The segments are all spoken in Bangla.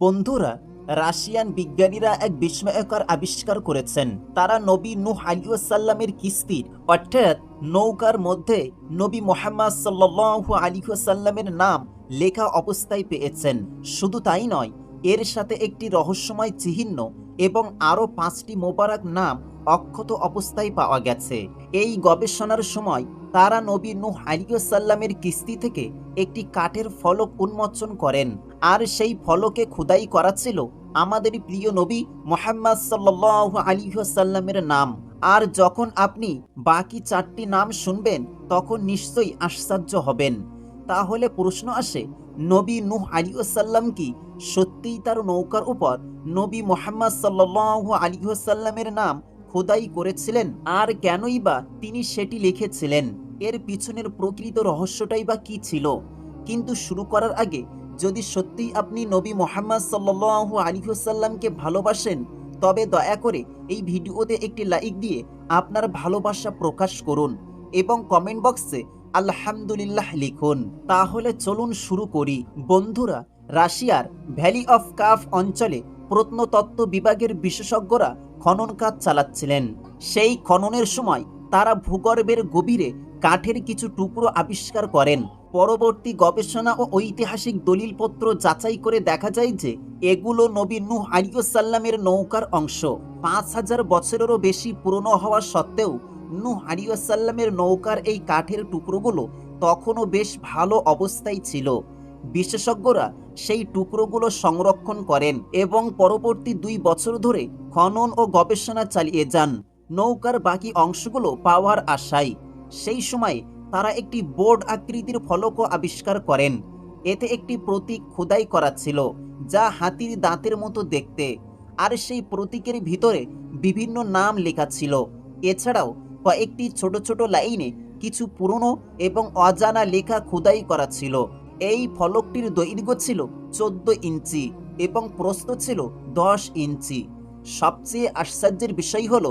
বন্ধুরা, রাশিয়ান বিজ্ঞানীরা এক বিস্ময়কর আবিষ্কার করেছেন। তারা নবী নূহ আলিউসাল্লামের কিস্তির অর্থাৎ নৌকার মধ্যে নবী মোহাম্মদ সাল্লু আলিউসাল্লামের নাম লেখা অবস্থায় পেয়েছেন। শুধু তাই নয়, এর সাথে একটি রহস্যময় চিহ্ন এবং আরও পাঁচটি মোবারক নাম অক্ষত অবস্থায় পাওয়া গেছে। এই গবেষণার সময় তারা নবী নূহ আলিউসাল্লামের কিস্তি থেকে একটি কাঠের ফলক উন্মোচন করেন। আর সেই ফলকে খুদাই করা ছিল আমাদের প্রিয় নবী মোহাম্মদ সাল্লাহ আলিহাসাল্লামের নাম। আর যখন আপনি বাকি চারটি নাম শুনবেন, তখন নিশ্চয়ই আশ্চর্য হবেন। তাহলে প্রশ্ন আসে, নবী নূহ আলিউসাল্লাম কি সত্যিই তার নৌকার উপর নবী মোহাম্মদ সাল্লাহ আলিহাসাল্লামের নাম খোদাই করেছিলেন, আর কেনই বা তিনি সেটি লিখেছিলেন? এর পিছনের প্রকৃত রহস্যটাই বা কি ছিল? কিন্তু শুরু করার আগে, যদি সত্যিই আপনি নবী মোহাম্মদ সাল্লু আলিহাসাল্লামকে ভালোবাসেন, তবে দয়া করে এই ভিডিওতে একটি লাইক দিয়ে আপনার ভালোবাসা প্রকাশ করুন এবং কমেন্ট বক্সে আলহামদুলিল্লাহ লিখুন। তাহলে চলুন শুরু করি। বন্ধুরা, রাশিয়ার ভ্যালি অফ কাফ অঞ্চলে প্রত্নতত্ত্ব বিভাগের বিশেষজ্ঞরা খনন কাজ চালাচ্ছিলেন। সেই খননের সময় তারা ভূগর্ভের গভীরে কাঠের কিছু টুকরো আবিষ্কার করেন। পরবর্তী গবেষণা ও ঐতিহাসিক দলিলপত্র যাচাই করে দেখা যায় যে এগুলো নবী নূহ আলিউসাল্লামের নৌকার অংশ। পাঁচ হাজার বছরেরও বেশি পুরনো হওয়া সত্ত্বেও নূহ আলিউসাল্লামের নৌকার এই কাঠের টুকরোগুলো তখনও বেশ ভালো অবস্থায় ছিল। বিশেষজ্ঞরা সেই টুকরোগুলো সংরক্ষণ করেন এবং পরবর্তী দুই বছর ধরে খনন ও গবেষণা চালিয়ে যান। নৌকার বাকি অংশগুলো পাওয়ার আশায়। সেই সময় তারা একটি বোর্ড আকৃতির ফলকও আবিষ্কার করেন। এতে একটি প্রতীক খোদাই করা ছিল, যা হাতির দাঁতের মতো দেখতে। আর সেই প্রতীকের ভিতরে বিভিন্ন নাম লেখা ছিল। এছাড়াও কয়েকটি ছোট ছোট লাইনে কিছু পুরনো এবং অজানা লেখা খোদাই করা ছিল। এই ফলকটির দৈর্ঘ্য ছিল চোদ্দ ইঞ্চি এবং প্রস্থ ছিল দশ ইঞ্চি। সবচেয়ে আশ্চর্যের বিষয় হল,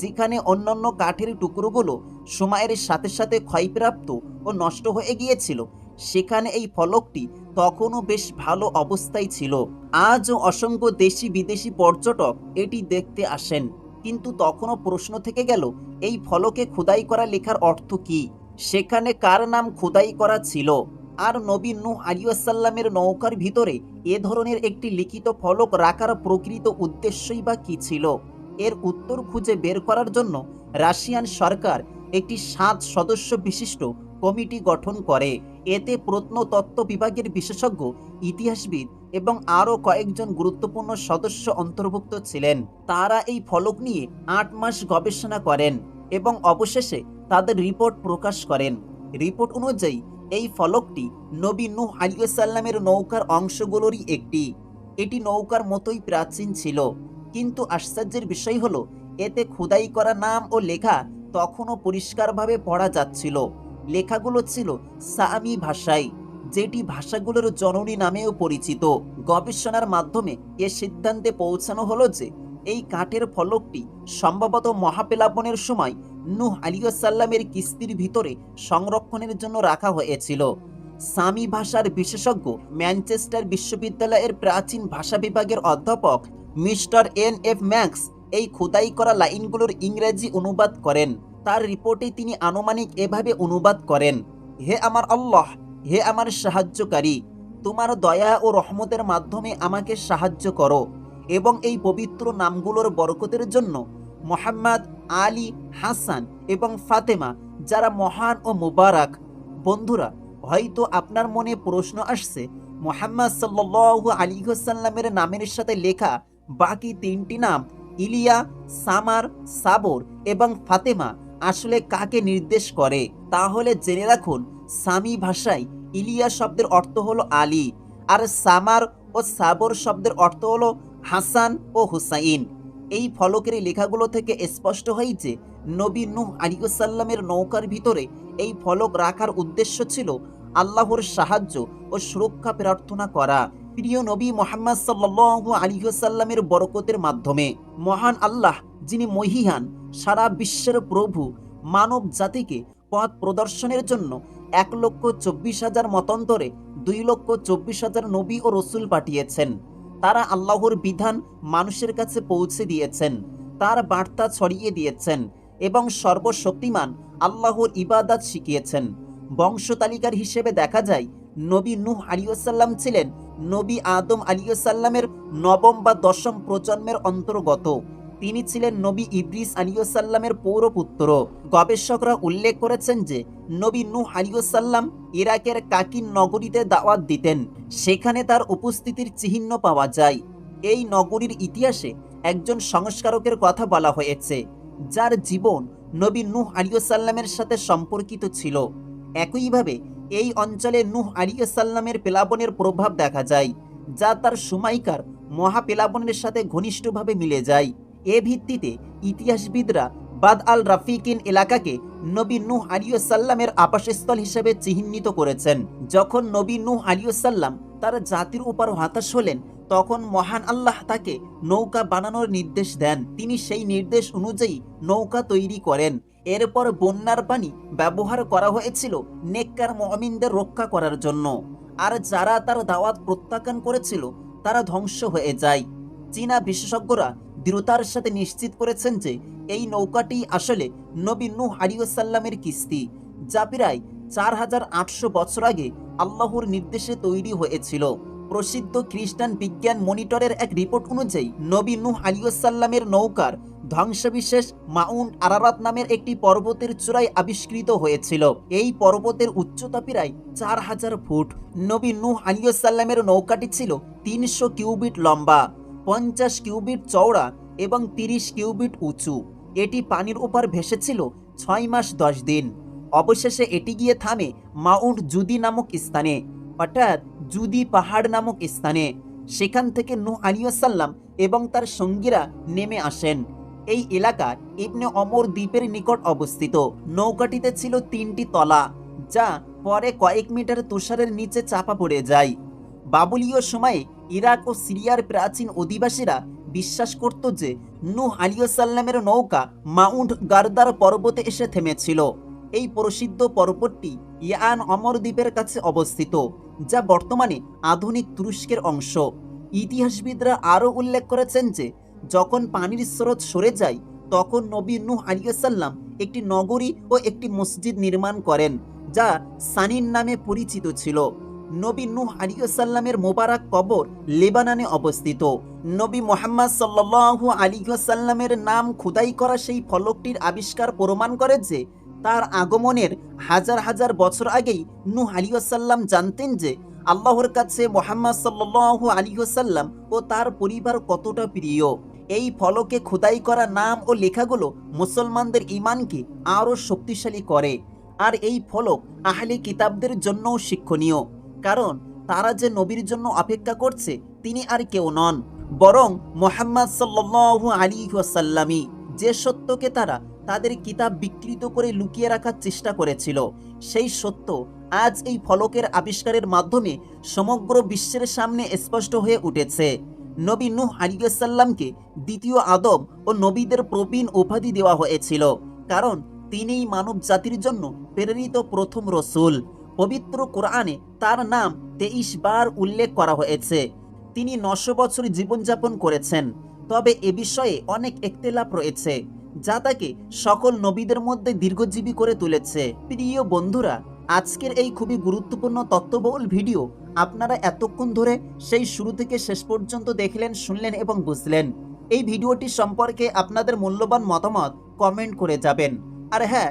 যেখানে অন্যান্য কাঠের টুকরোগুলো সময়ের সাথে সাথে ক্ষয়প্রাপ্ত ও নষ্ট হয়ে গিয়েছিল, সেখানে এই ফলকটি তখনও বেশ ভালো অবস্থায় ছিল। আজও অসংখ্য দেশি বিদেশি পর্যটক এটি দেখতে আসেন, কিন্তু তখনও প্রশ্ন থেকে গেল, এই ফলকে খোদাই করা লেখার অর্থ কি? সেখানে কার নাম খোদাই করা ছিল? আর নবী নূহ আলিয়াসাল্লামের নৌকার ভিতরে এ ধরনের একটি লিখিত ফলক রাখার প্রকৃত উদ্দেশ্যই বা কি ছিল? এর উত্তর খুঁজে বের করার জন্য রাশিয়ান সরকার একটি সাত সদস্য বিশিষ্ট কমিটি গঠন করে। এতে প্রত্নতত্ত্ব বিভাগের বিশেষজ্ঞ, ইতিহাসবিদ এবং আরও কয়েকজন গুরুত্বপূর্ণ সদস্য অন্তর্ভুক্ত ছিলেন। তারা এই ফলক নিয়ে আট মাস গবেষণা করেন এবং অবশেষে তাদের রিপোর্ট প্রকাশ করেন। রিপোর্ট অনুযায়ী এই ফলকটি নবী নূহ আলিয়াসাল্লামের নৌকার অংশগুলোরই একটি। এটি নৌকার মতোই প্রাচীন ছিল। কিন্তু আশ্চর্যের বিষয় হলো, এতে খোদাই করা নাম ও লেখা তখনও পরিষ্কারভাবে পড়া যাচ্ছিল। লেখাগুলো ছিল সামি ভাষায়, যেটি ভাষাগুলোর জননী নামেও পরিচিত। গবেষণার মাধ্যমে এ সিদ্ধান্তে পৌঁছানো হলো যে এই কাঠের ফলকটি সম্ভবত মহাপেলাপনের সময় নূহ আলিয়াসাল্লামের কিস্তির ভিতরে সংরক্ষণের জন্য রাখা হয়েছিল। সামি ভাষার বিশেষজ্ঞ ম্যানচেস্টার বিশ্ববিদ্যালয়ের প্রাচীন ভাষা বিভাগের অধ্যাপক মিস্টার এন এফ ম্যাক্স এই খোদাই করা লাইনগুলোর ইংরেজি অনুবাদ করেন। তার রিপোর্টে তিনি আনুমানিক এভাবে অনুবাদ করেন, হে আমার আল্লাহ, হে আমার সাহায্যকারী, তোমার দয়া ও রহমতের মাধ্যমে আমাকে সাহায্য করো। এবং এই পবিত্র নামগুলোর বরকতের জন্য মোহাম্মদ আলী হাসান এবং ফাতেমা, যারা মহান ও মুবারক। বন্ধুরা, হয়তো আপনার মনে প্রশ্ন আসছে, মোহাম্মদ সাল্লু আলী সাল্লামের নামের সাথে লেখা বাকি তিনটি নাম, ইলিয়া, সামার, সাবর এবং ফাতেমা, আসলে কাকে নির্দেশ করে? তাহলে জেনে রাখুন, সামি ভাষায় ইলিয়া শব্দের অর্থ হলো আলী, আর সামার ও সাবর শব্দের অর্থ হলো হাসান ও হুসাইন। এই ফলকের লেখাগুলো থেকে স্পষ্ট হয় যে, নবী নূহ আলিউসাল্লামের নৌকার ভিতরে এই ফলক রাখার উদ্দেশ্য ছিল আল্লাহর সাহায্য ও সুরক্ষা প্রার্থনা করা। প্রিয় নবী মোহাম্মদ সাল্লু আলিহাসাল্লামের বরকতের মাধ্যমে মহান আল্লাহ, যিনি মহিহান, সারা বিশ্বের প্রভু, মানব জাতিকে পথ প্রদর্শনের জন্য এক লক্ষ চব্বিশ হাজার মতান্তরে দুই লক্ষ চব্বিশ হাজার নবী ও রসুল পাঠিয়েছেন। তারা আল্লাহর বিধান মানুষের কাছে পৌঁছে দিয়েছেন, তার বার্তা ছড়িয়ে দিয়েছেন এবং সর্বশক্তিমান আল্লাহর ইবাদাত শিখিয়েছেন। বংশতালিকার হিসেবে দেখা যায়, নবী নূহ আলিয়াল্লাম ছিলেন নবী আদম আলিয়াল্লামের নবম বা দশম প্রজন্মের অন্তর্গত। তিনি ছিলেন নবী ইদ্রিস আলিয়াল্লামের পৌরপুত্র। গবেষকরা উল্লেখ করেছেন যে, নবী নূহ আলিয়াল্লাম ইরাকের কাকিন নগরীতে দাওয়াত দিতেন। সেখানে তার উপস্থিতির চিহ্ন পাওয়া যায়। এই নগরীর ইতিহাসে একজন সংস্কারকের কথা বলা হয়েছে, যার জীবন নবী নূহ আলিয়াল্লামের সাথে সম্পর্কিত ছিল। একইভাবে, এই অঞ্চলে নূহ আলিয়াল্লামের পেলাবনের প্রভাব দেখা যায়, যা তার সময়কার মহাপেলাবনের সাথে ঘনিষ্ঠভাবে মিলে যায়। এ ভিত্তিতে ইতিহাসবিদরা বাদ আল রাফিকিন এলাকাকে নবী নূহ আলিয়াল্লামের আবাসস্থল হিসেবে চিহ্নিত করেছেন। যখন নবী নূহ আলিয়াল্লাম তার জাতির উপর হতাশ হলেন, তখন মহান আল্লাহ তাকে নৌকা বানানোর নির্দেশ দেন। তিনি সেই নির্দেশ অনুযায়ী নৌকা তৈরি করেন। এরপর বন্যার পানি ব্যবহার করা হয়েছিল নেককার মমিনদের রক্ষা করার জন্য। আর যারা তার দাওয়াত প্রত্যাখ্যান করেছিল, তারা ধ্বংস হয়ে যায়। চীনা বিশেষজ্ঞরা দৃঢ়তার সাথে নিশ্চিত করেছেন যে এই নৌকাটি আসলে নবী নূহ আলিয়াল্লামের কিস্তি, যা প্রায় চার হাজার আটশো বছর আগে আল্লাহর নির্দেশে তৈরি হয়েছিল। প্রসিদ্ধ খ্রিস্টান বিজ্ঞান মনিটরের এক রিপোর্ট অনুযায়ী নবী নূহ আলিয়াল্লামের নৌকার ধ্বংসবিশেষ মাউন্ট আরারাত নামের একটি পর্বতের চূড়ায় আবিষ্কৃত হয়েছিল। এই পর্বতের উচ্চতা প্রায় চার হাজার ফুট। নবী নূহ আলিয়াল্লামের নৌকাটি ছিল তিনশো কিউবিট লম্বা। পঞ্চাশ কিউবিট চওড়া এবং তিরিশ কিউবিট উঁচু। এটি পানির উপর ভেসেছিল ছয় মাস দশ দিন। অবশেষে এটি গিয়ে থামে মাউন্ট জুদি নামক স্থানে, অর্থাৎ জুদি পাহাড় নামক স্থানে। সেখান থেকে নূহ আলিয়াল্লাম এবং তার সঙ্গীরা নেমে আসেন। এই এলাকা ইবনে অমর দ্বীপের নিকট অবস্থিত। নৌকাটিতে ছিল তিনটি তলা, যা পরে কয়েক মিটার তুষারের নিচে চাপা পড়ে যায়। বাবুলীয় সময়ে ইরাক ও সিরিয়ার প্রাচীন অধিবাসীরা বিশ্বাস করত যে নূহ আলিয়াল্লামের নৌকা মাউন্ট গার্দার পর্বতে এসে থেমেছিল। এই প্রসিদ্ধ পর্বতটি ইয়ান অমর দ্বীপের কাছে অবস্থিত, যা বর্তমানে আধুনিক তুরস্কের অংশ। ইতিহাসবিদরা আরও উল্লেখ করেছেন যে, যখন পানির স্রোত সরে যায়, তখন নবী নূহ আলিয়াল্লাম একটি নগরী ও একটি মসজিদ নির্মাণ করেন, যা সানিন নামে পরিচিত ছিল। নবী নূহ আলিয়াল্লামের মোবারক কবর লেবাননে অবস্থিত। নবী মোহাম্মদ সাল্লাল্লাহু আলিহাসাল্লামের নাম খুদাই করা সেই ফলকটির আবিষ্কার প্রমাণ করে যে তার আগমনের হাজার হাজার বছর আগেই নূহ আলিয়াল্লাম জানতেন যে আল্লাহর কাছে মোহাম্মদ সাল্লাল্লাহু আলিহাসাল্লাম ও তার পরিবার কতটা প্রিয়। এই ফলকে খোদাই করা নাম ও লেখাগুলো মুসলমানদের ইমানকে আরও শক্তিশালী করে। আর এই ফলক আহলে কিতাবদের জন্যও শিক্ষণীয়। কারণ তারা যে নবীর জন্য অপেক্ষা করছে, তিনি আর কেউ নন, বরং মোহাম্মদ সাল্লাল্লাহু আলী ওয়াসাল্লামই। যে সত্যকে তারা তাদের কিতাব বিকৃত করে লুকিয়ে রাখার চেষ্টা করেছিল, সেই সত্য আজ এই ফলকের আবিষ্কারের মাধ্যমে সমগ্র বিশ্বের সামনে স্পষ্ট হয়ে উঠেছে। নবী নূহ আলিয়াল্লামকে দ্বিতীয় আদব ও নবীদের প্রবীণ উপাধি দেওয়া হয়েছিল, কারণ তিনিই মানব জাতির জন্য প্রেরিত প্রথম রসুল। পবিত্র কোরআনে তার নাম তেইশ বার উল্লেখ করা হয়েছে। তিনি নশো বছর জীবনযাপন করেছেন। তবে এ বিষয়ে অনেক একতেলাপ রয়েছে, যা তাকে সকল নবীদের মধ্যে দীর্ঘজীবী করে তুলেছে। প্রিয় বন্ধুরা, আজকের এই খুবই গুরুত্বপূর্ণ তত্ত্ববহুল ভিডিও আপনারা এতক্ষণ ধরে সেই শুরু থেকে শেষ পর্যন্ত দেখলেন, শুনলেন এবং বুঝলেন। এই ভিডিওটি সম্পর্কে আপনাদের মূল্যবান মতামত কমেন্ট করে যাবেন। আর হ্যাঁ